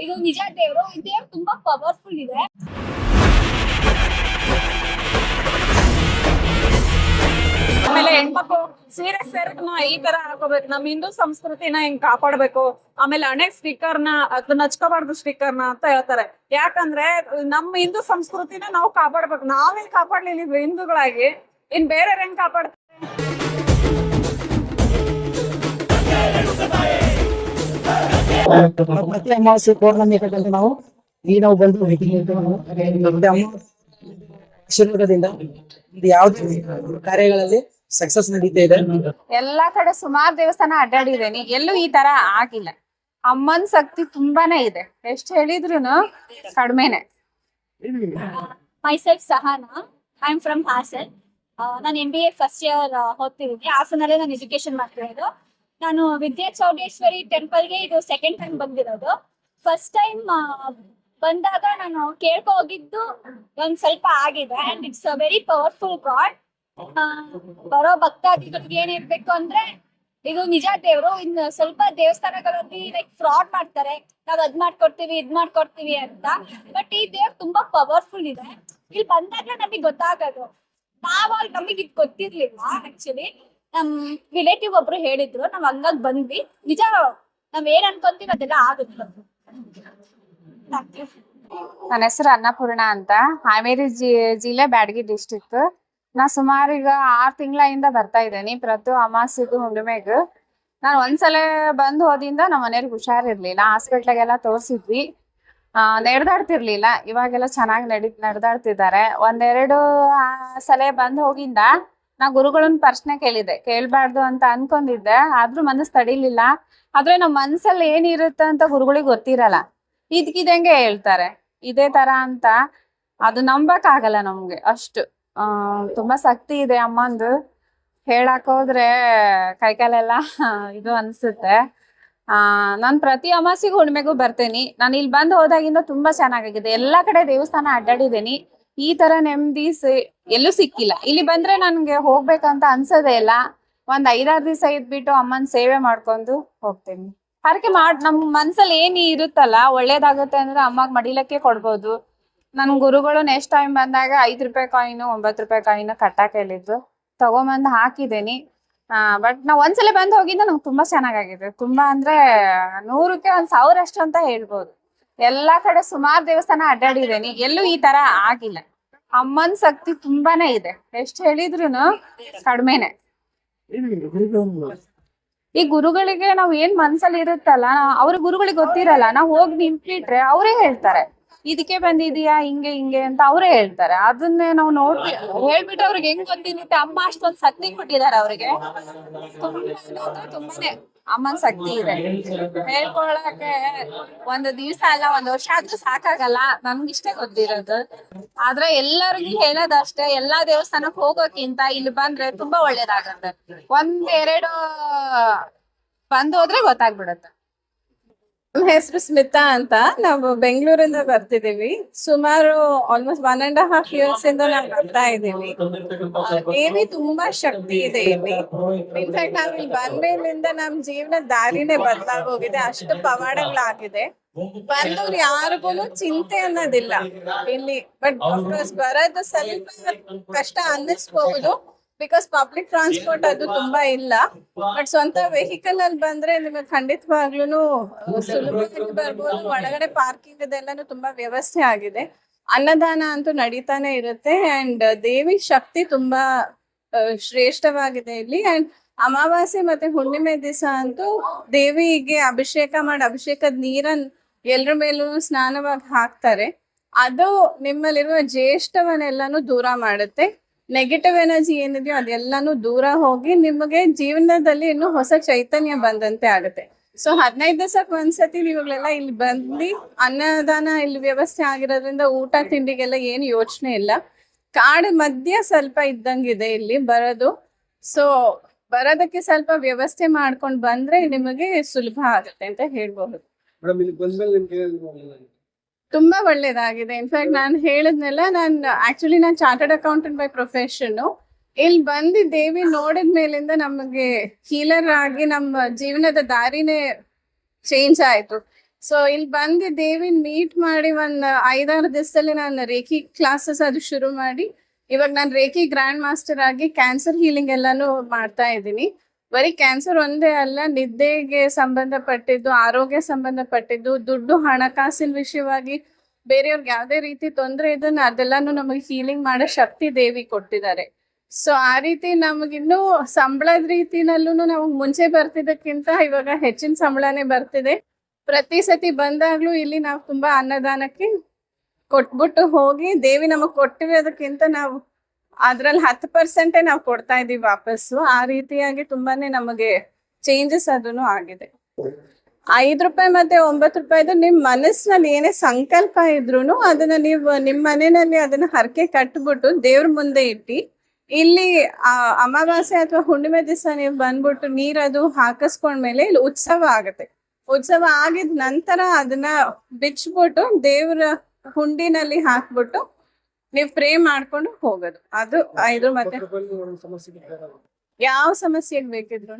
ಇದು ನಿಜ ದೇವರು, ಈ ತುಂಬಾ ಪವರ್ಫುಲ್ ಇದೆ. ಆಮೇಲೆ ಹೆಣ್ಮಕ್ಳು ಸೀರೆ ಸೆರಕ್ನ ಈ ತರ ಹಾಕೋಬೇಕು. ನಮ್ ಹಿಂದೂ ಸಂಸ್ಕೃತಿನ ಹಿಂಗ್ ಕಾಪಾಡ್ಬೇಕು. ಆಮೇಲೆ ಹಣೆ ನ ಅದನ್ನ ಸ್ಟಿಕ್ಕರ್ನ ಅಂತ ಹೇಳ್ತಾರೆ. ಯಾಕಂದ್ರೆ, ನಮ್ಮ ಹಿಂದೂ ಸಂಸ್ಕೃತಿನ ನಾವು ಕಾಪಾಡ್ಬೇಕು. ನಾವೇ ಕಾಪಾಡ್ಲಿಲ್ಲ ಹಿಂದೂಗಳಾಗಿ, ಇನ್ ಬೇರೆ ಹೆಂಗ್ ಕಾಪಾಡ್ತಾರೆ? ಪ್ರತಿ ಅಮಾವಾಸ್ಯ ಪೌರ್ಣಮಿ ಕಟ್ಟಲ್ಲಿ ನಾವು ಈ ನಾವು ಬಂದು ಮತ್ತೆ ಅಮ್ಮ ಆಶೀರ್ವಾದದಿಂದ ಇದು ಯಾವ್ದು ಕಾರ್ಯಗಳಲ್ಲಿ ಸಕ್ಸಸ್ ನಡೀತಾ ಇದೆ. ಎಲ್ಲಾ ಕಡೆ ಸುಮಾರು ದೇವಸ್ಥಾನ ಅಡ್ಡಾಡಿದ್ದೇನೆ. ಎಲ್ಲೂ ಈ ತರ ಆಗಿಲ್ಲ. ಅಮ್ಮನ್ ಶಕ್ತಿ ತುಂಬಾನೇ ಇದೆ. ಎಷ್ಟ್ ಹೇಳಿದ್ರು ಕಡಿಮೆನೆ. Myself Sahana. I am from Hassan ನಾನು M B A first year ಓದ್ತಿದ್ದೀನಿ. ಹಾಸನಲ್ಲೇ ನಾನು ಎಜುಕೇಶನ್ ಮಾಡ್ತಿರೋದು ನಾನು ವಿದ್ಯಾ ಚೌಡೇಶ್ವರಿ ಟೆಂಪಲ್ಗೆ ಇದು ಸೆಕೆಂಡ್ ಟೈಮ್ ಬಂದಿರೋದು. ಫಸ್ಟ್ ಟೈಮ್ ಬಂದಾಗ ನಾನು ಕೇಳ್ಕೊ ಹೋಗಿದ್ದು ಒಂದ್ ಸ್ವಲ್ಪ ಆಗಿದೆ and it's a very powerful god ಬರೋ ಭಕ್ತಾದಿಗಳಿಗೆ ಏನಿರ್ಬೇಕು ಅಂದ್ರೆ, ಇದು ನಿಜ ದೇವ್ರು ಇನ್ ಸ್ವಲ್ಪ ದೇವಸ್ಥಾನಗಳಲ್ಲಿ ಲೈಕ್ ಫ್ರಾಡ್ ಮಾಡ್ತಾರೆ. ನಾವ್ ಅದ್ ಮಾಡ್ಕೊಡ್ತೀವಿ, ಇದ್ ಮಾಡ್ಕೊಡ್ತೀವಿ ಅಂತ. ಬಟ್ ಈ ದೇವ್ರು ತುಂಬಾ ಪವರ್ಫುಲ್ ಇದೆ. ಇಲ್ಲಿ ಬಂದಾಗ ನಮಗೆ ಗೊತ್ತಾಗೋದು. ನಾವಾಗ ನಮಗೆ ಇದು ಗೊತ್ತಿರ್ಲಿಲ್ಲ ಆಕ್ಚುಲಿ ನಮ್ ರಿಲೇಟಿವ್ ಒಬ್ರು ಹೇಳಿದ್ರು, ನಾವ್ ಹಂಗಾಗ್ ಬಂದ್ವಿ. ನಿಜ, ನಾವ್ ಏನ್ ಅನ್ಕೊಂತೀವಿ ಅದೆಲ್ಲ ಆಗುತ್ತೆ. ನನ್ನ ಹೆಸರು ಅನ್ನಪೂರ್ಣ ಅಂತ. ಹಾವೇರಿ ಜಿ, ಜಿಲ್ಲೆ ಬ್ಯಾಡಗಿ ಡಿಸ್ಟಿಕ್ ನಾ ಸುಮಾರು ಈಗ ಆರ್ ತಿಂಗಳಿಂದ ಬರ್ತಾ ಇದ್ದೇನೆ. ಪ್ರತಿ ಅಮಾಸಿಗೂ ಹುಣ್ಣಿಮೆಗೂ. ನಾನು ಒಂದ್ಸಲ ಬಂದು ಹೋದಿಂದ ನಮ್ಮ ಮನೆಯವ್ರಿಗೆ ಹುಷಾರಿರ್ಲಿಲ್ಲ. ಹಾಸ್ಪಿಟ್ಲಾಗೆಲ್ಲ ತೋರ್ಸಿದ್ವಿ. ಆ, ನಡೆದಾಡ್ತಿರ್ಲಿಲ್ಲ. ಇವಾಗೆಲ್ಲ ಚೆನ್ನಾಗಿ ನಡಿ, ನಡೆದಾಡ್ತಿದ್ದಾರೆ. ಒಂದೆರಡು ಸಲ ಬಂದು ಹೋಗಿಂದ ನಾ ಗುರುಗಳನ್ನ ಪ್ರಶ್ನೆ ಕೇಳಿದೆ. ಕೇಳ್ಬಾರ್ದು ಅಂತ ಅನ್ಕೊಂಡಿದ್ದೆ. ಆದ್ರೂ ಮನಸ್ಸು ತಡಿಲಿಲ್ಲ. ಆದ್ರೆ ನಮ್ಮ ಮನ್ಸಲ್ಲಿ ಏನಿರುತ್ತೆ ಅಂತ ಗುರುಗಳಿಗೆ ಗೊತ್ತಿರಲ್ಲ. ಇದ್ಕಿದಂಗೆ ಹೇಳ್ತಾರೆ. ಇದೇ ತರ ಅಂತ. ಅದು ನಂಬಕ್ ಆಗಲ್ಲ ನಮ್ಗೆ ಅಷ್ಟು. ಆ, ತುಂಬಾ ಶಕ್ತಿ ಇದೆ ಅಮ್ಮಂದು. ಹೇಳಕ್ ಹೋದ್ರೆ ಕೈಕಾಲೆಲ್ಲ ಇದು ಅನ್ಸುತ್ತೆ. ಆ, ನಾನ್ ಪ್ರತಿ ಅಮಾಸಿಗೂ ಹುಣ್ಮೆಗೂ ಬರ್ತೇನೆ. ನಾನು ಇಲ್ಲಿ ಬಂದು ಹೋದಾಗಿಂದ ತುಂಬಾ ಚೆನ್ನಾಗಾಗಿದೆ. ಎಲ್ಲಾ ಕಡೆ ದೇವಸ್ಥಾನ ಅಡ್ಡಾಡಿದೇನಿ ಈ ತರ ನೆಮ್ಮದಿ ಎಲ್ಲೂ ಸಿಕ್ಕಿಲ್ಲ. ಇಲ್ಲಿ ಬಂದ್ರೆ ನನ್ಗೆ ಹೋಗ್ಬೇಕಂತ ಅನ್ಸೋದೇ ಇಲ್ಲ. ಒಂದ್ ಐದಾರು ದಿವಸ ಇದ್ಬಿಟ್ಟು ಅಮ್ಮನ್ ಸೇವೆ ಮಾಡ್ಕೊಂಡು ಹೋಗ್ತೀನಿ. ಹರಕೆ ಮಾಡ್, ನಮ್ ಮನ್ಸಲ್ಲಿ ಏನ್ ಇರುತ್ತಲ್ಲ, ಒಳ್ಳೇದಾಗುತ್ತೆ ಅಂದ್ರೆ ಅಮ್ಮಗ್ ಮಡಿಲಕ್ಕೆ ಕೊಡ್ಬೋದು. ನನ್ ಗುರುಗಳು ನೆಕ್ಸ್ಟ್ ಟೈಮ್ ಬಂದಾಗ ಐದ್ ರೂಪಾಯಿ ಕಾಯಿನ್ ಒಂಬತ್ ರೂಪಾಯಿ ಕಾಯಿನ್ ಕಟ್ಟಾಕ ಹೇಳಿದ್ರು ತಗೊಂಬಂದ್ ಹಾಕಿದ್ದೀನಿ. ಆ ಬಟ್ ನಾವ್ ಒಂದ್ಸಲ ಬಂದ್ ಹೋಗಿದ್ದ ನಂಗೆ ತುಂಬಾ ಚೆನ್ನಾಗಾಗಿದೆ. ತುಂಬಾ ಅಂದ್ರೆ ನೂರಕ್ಕೆ ಒಂದ್ ಸಾವಿರ ಅಷ್ಟು ಅಂತ ಹೇಳ್ಬೋದು. ಎಲ್ಲಾ ಕಡೆ ಸುಮಾರು ದೇವಸ್ಥಾನ ಅಡ್ಡಾಡಿದೇನಿ ಎಲ್ಲೂ ಈ ತರ ಆಗಿಲ್ಲ. ಅಮ್ಮನ್ ಶಕ್ತಿ ತುಂಬಾನೇ ಇದೆ. ಎಷ್ಟ್ ಹೇಳಿದ್ರುನು ಕಡಿಮೆನೆ. ಈ ಗುರುಗಳಿಗೆ ನಾವ್ ಏನ್ ಮನ್ಸಲ್ಲಿ ಇರುತ್ತಲ್ಲ, ಅವ್ರ ಗುರುಗಳಿಗೆ ಗೊತ್ತಿರಲ್ಲ, ನಾವ್ ಹೋಗಿ ನಿಂತ್ಬಿಟ್ರೆ ಅವರೇ ಹೇಳ್ತಾರೆ. ಇದಕ್ಕೆ ಬಂದಿದೀಯಾ, ಹಿಂಗೆ ಹಿಂಗೆ ಅಂತ ಅವರೇ ಹೇಳ್ತಾರೆ. ಅದನ್ನೇ ನಾವು ನೋಡಿ ಹೇಳ್ಬಿಟ್ಟು ಅವ್ರಿಗೆ ಹೆಂಗ್ ಗೊತ್ತಿರುತ್ತೆ ಅಮ್ಮ ಅಷ್ಟೊಂದ್ ಶಕ್ತಿ ಕೊಟ್ಟಿದ್ದಾರೆ ಅವ್ರಿಗೆ. ತುಂಬಾನೇ ಅಮ್ಮನ್ ಶಕ್ತಿ ಇದೆ. ಹೇಳ್ಕೊಳಕ್ಕೆ ಒಂದು ದಿವ್ಸ ಅಲ್ಲ, ಒಂದ್ ವರ್ಷ ಆದ್ರೂ ಸಾಕಾಗಲ್ಲ. ನಮ್ಗಿಷ್ಟೇ ಗೊತ್ತಿರೋದು. ಆದ್ರೆ ಎಲ್ಲರಿಗೂ ಹೇಳೋದಷ್ಟೇ, ಎಲ್ಲಾ ದೇವಸ್ಥಾನಕ್ ಹೋಗೋಕ್ಕಿಂತ ಇಲ್ಲಿ ಬಂದ್ರೆ ತುಂಬಾ ಒಳ್ಳೇದಾಗತ್ತೆ. ಒಂದ್ ಎರಡು ಬಂದ್ ಹೋದ್ರೆ ಗೊತ್ತಾಗ್ಬಿಡತ್ತೆ. ನಮ್ಮ ಹೆಸರು ಸ್ಮಿತಾ ಅಂತ. ನಾವು ಬೆಂಗಳೂರಿಂದ ಬರ್ತಿದೀವಿ ಸುಮಾರು almost one and half years ಇಂದ ನಾವು ಬರ್ತಾ ಇದೀವಿ ದೇವಿ ತುಂಬಾ ಶಕ್ತಿ ಇದೆ ಇಲ್ಲಿ. ಇನ್ಫ್ಯಾಕ್ಟ್ ನಾವ್ ಇಲ್ಲಿ ಬಂದ್ಮೇಲಿಂದ ನಮ್ ಜೀವನ ದಾರಿನೇ ಬದಲಾಗೋಗಿದೆ ಅಷ್ಟು ಪವಾಡಗಳಾಗಿದೆ. ಬಂದವ್ರು ಯಾರಿಗೂ ಚಿಂತೆ ಅನ್ನೋದಿಲ್ಲ ಇಲ್ಲಿ. ಬಟ್ ಬರೋದು ಸ್ವಲ್ಪ ಕಷ್ಟ ಅನ್ನಿಸ್ಬಹುದು. ಬಿಕಾಸ್ ಪಬ್ಲಿಕ್ ಟ್ರಾನ್ಸ್ಪೋರ್ಟ್ ಅದು ತುಂಬಾ ಇಲ್ಲ. ಬಟ್ ಸ್ವಂತ ವೆಹಿಕಲ್ ಅಲ್ಲಿ ಬಂದ್ರೆ ನಿಮಗೆ ಖಂಡಿತವಾಗ್ಲೂ ಸುಲಭವಾಗಿ ಬರ್ಬೋದು. ಒಳಗಡೆ ಪಾರ್ಕಿಂಗ್ ಅದೆಲ್ಲಾನು ತುಂಬಾ ವ್ಯವಸ್ಥೆ ಆಗಿದೆ. ಅನ್ನದಾನ ಅಂತೂ ನಡೀತಾನೆ ಇರುತ್ತೆ. ಅಂಡ್ ದೇವಿ ಶಕ್ತಿ ತುಂಬಾ ಶ್ರೇಷ್ಠವಾಗಿದೆ ಇಲ್ಲಿ. ಅಂಡ್ ಅಮಾವಾಸ್ಯೆ ಮತ್ತೆ ಹುಣ್ಣಿಮೆ ದಿವಸ ಅಂತೂ ದೇವಿಗೆ ಅಭಿಷೇಕ ಮಾಡಿ ಅಭಿಷೇಕದ ನೀರನ್ ಎಲ್ರ ಮೇಲೂ ಸ್ನಾನವಾಗಿ ಹಾಕ್ತಾರೆ. ಅದು ನಿಮ್ಮಲ್ಲಿರುವ ಜ್ಯೇಷ್ಠವನ್ನೆಲ್ಲಾನು ದೂರ ಮಾಡುತ್ತೆ. ನೆಗೆಟಿವ್ ಎನರ್ಜಿ ಏನಿದೆಯೋ ಅದೆಲ್ಲಾನು ದೂರ ಹೋಗಿ ನಿಮಗೆ ಜೀವನದಲ್ಲಿ ಇನ್ನು ಹೊಸ ಚೈತನ್ಯ ಬಂದಂತೆ ಆಗುತ್ತೆ. ಸೊ ಹದಿನೈದು ದಿವಸಕ್ಕೆ ಒಂದ್ಸತಿ ನೀವುಗಳೆಲ್ಲ ಇಲ್ಲಿ ಬಂದು ಅನ್ನದಾನ ಇಲ್ಲಿ ವ್ಯವಸ್ಥೆ ಆಗಿರೋದ್ರಿಂದ ಊಟ, ತಿಂಡಿಗೆಲ್ಲ ಏನು ಯೋಚನೆ ಇಲ್ಲ. ಕಾಡು ಮಧ್ಯ ಸ್ವಲ್ಪ ಇದ್ದಂಗಿದೆ ಇಲ್ಲಿ ಬರೋದು. ಸೊ ಬರೋದಕ್ಕೆ ಸ್ವಲ್ಪ ವ್ಯವಸ್ಥೆ ಮಾಡ್ಕೊಂಡು ಬಂದ್ರೆ ನಿಮಗೆ ಸುಲಭ ಆಗುತ್ತೆ ಅಂತ ಹೇಳ್ಬಹುದು ತುಂಬಾ ಒಳ್ಳೇದಾಗಿದೆ. ಇನ್ಫ್ಯಾಕ್ಟ್ ನಾನು ಹೇಳಿದ್ನೆಲ್ಲ ನಾನು ಆಕ್ಚುಲಿ ನಾನು ಚಾರ್ಟರ್ಡ್ ಅಕೌಂಟೆಂಟ್ ಬೈ ಪ್ರೊಫೆಷನ್ ಇಲ್ಲಿ ಬಂದು ದೇವಿ ನೋಡಿದ ಮೇಲಿಂದ ನಮಗೆ ಹೀಲರ್ ಆಗಿ ನಮ್ಮ ಜೀವನದ ದಾರಿನೇ ಚೇಂಜ್ ಆಯ್ತು. ಸೊ ಇಲ್ಲಿ ಬಂದು ದೇವಿ ಮೀಟ್ ಮಾಡಿ ಒಂದ್ ಐದಾರು ದಿವಸದಲ್ಲಿ ನಾನು ರೇಖಿ ಕ್ಲಾಸಸ್ ಅದು ಶುರು ಮಾಡಿ. ಇವಾಗ ನಾನು ರೇಖಿ ಗ್ರ್ಯಾಂಡ್ ಮಾಸ್ಟರ್ ಆಗಿ ಕ್ಯಾನ್ಸರ್ ಹೀಲಿಂಗ್ ಎಲ್ಲಾನು ಮಾಡ್ತಾ ಇದ್ದೀನಿ. ಬರೀ ಕ್ಯಾನ್ಸರ್ ಒಂದೇ ಅಲ್ಲ, ನಿದ್ದೆಗೆ ಸಂಬಂಧಪಟ್ಟಿದ್ದು ಆರೋಗ್ಯ ಸಂಬಂಧಪಟ್ಟಿದ್ದು, ದುಡ್ಡು, ಹಣಕಾಸಿನ ವಿಷಯವಾಗಿ ಬೇರೆಯವ್ರಿಗೆ ಯಾವುದೇ ರೀತಿ ತೊಂದರೆ ಇದನ್ನ ಅದೆಲ್ಲಾನು ನಮಗೆ ಹೀಲಿಂಗ್ ಮಾಡೋ ಶಕ್ತಿ ದೇವಿ ಕೊಟ್ಟಿದ್ದಾರೆ. ಸೊ ಆ ರೀತಿ ನಮಗಿನ್ನೂ ಸಂಬಳದ ರೀತಿನಲ್ಲೂ ನಮಗೆ ಮುಂಚೆ ಬರ್ತಿದ್ದಕ್ಕಿಂತ ಇವಾಗ ಹೆಚ್ಚಿನ ಸಂಬಳನೇ ಬರ್ತಿದೆ. ಪ್ರತಿ ಸತಿ ಬಂದಾಗ್ಲೂ ಇಲ್ಲಿ ನಾವು ತುಂಬಾ ಅನ್ನದಾನಕ್ಕೆ ಕೊಟ್ಬಿಟ್ಟು ಹೋಗಿ ದೇವಿ ನಮಗ್ ಕೊಟ್ಟಿರೋದಕ್ಕಿಂತ ನಾವು ಅದ್ರಲ್ಲಿ ಹತ್ತು ಪರ್ಸೆಂಟೇ ನಾವು ಕೊಡ್ತಾ ಇದೀವಿ ವಾಪಸ್ಸು. ಆ ರೀತಿಯಾಗಿ ತುಂಬಾನೇ ನಮಗೆ ಚೇಂಜಸ್ ಅದನ್ನು ಆಗಿದೆ. ಐದು ರೂಪಾಯಿ ಮತ್ತೆ ಒಂಬತ್ತು ರೂಪಾಯಿದು ನಿಮ್ ಮನಸ್ಸಿನಲ್ಲಿ ಏನೇ ಸಂಕಲ್ಪ ಇದ್ರು ಅದನ್ನ ನೀವು ನಿಮ್ ಮನೆಯಲ್ಲಿ ಅದನ್ನ ಹರಕೆ ಕಟ್ಬಿಟ್ಟು ದೇವ್ರ ಮುಂದೆ ಇಟ್ಟಿ, ಇಲ್ಲಿ ಅಮಾವಾಸ್ಯೆ ಅಥವಾ ಹುಣ್ಣಿಮೆ ದಿವಸ ನೀವು ಬಂದ್ಬಿಟ್ಟು ನೀರದು ಹಾಕಿಸ್ಕೊಂಡ್ಮೇಲೆ ಇಲ್ಲಿ ಉತ್ಸವ ಆಗತ್ತೆ. ಉತ್ಸವ ಆಗಿದ ನಂತರ ಅದನ್ನ ಬಿಚ್ಬಿಟ್ಟು ದೇವ್ರ ಹುಂಡಿನಲ್ಲಿ ಹಾಕ್ಬಿಟ್ಟು ನೀವು ಪ್ರೇ ಮಾಡ್ಕೊಂಡು ಹೋಗೋದು. ಅದು ಐದು ಮತ್ತೆ ಯಾವ ಸಮಸ್ಯೆಗೆ ಬೇಕಿದ್ರು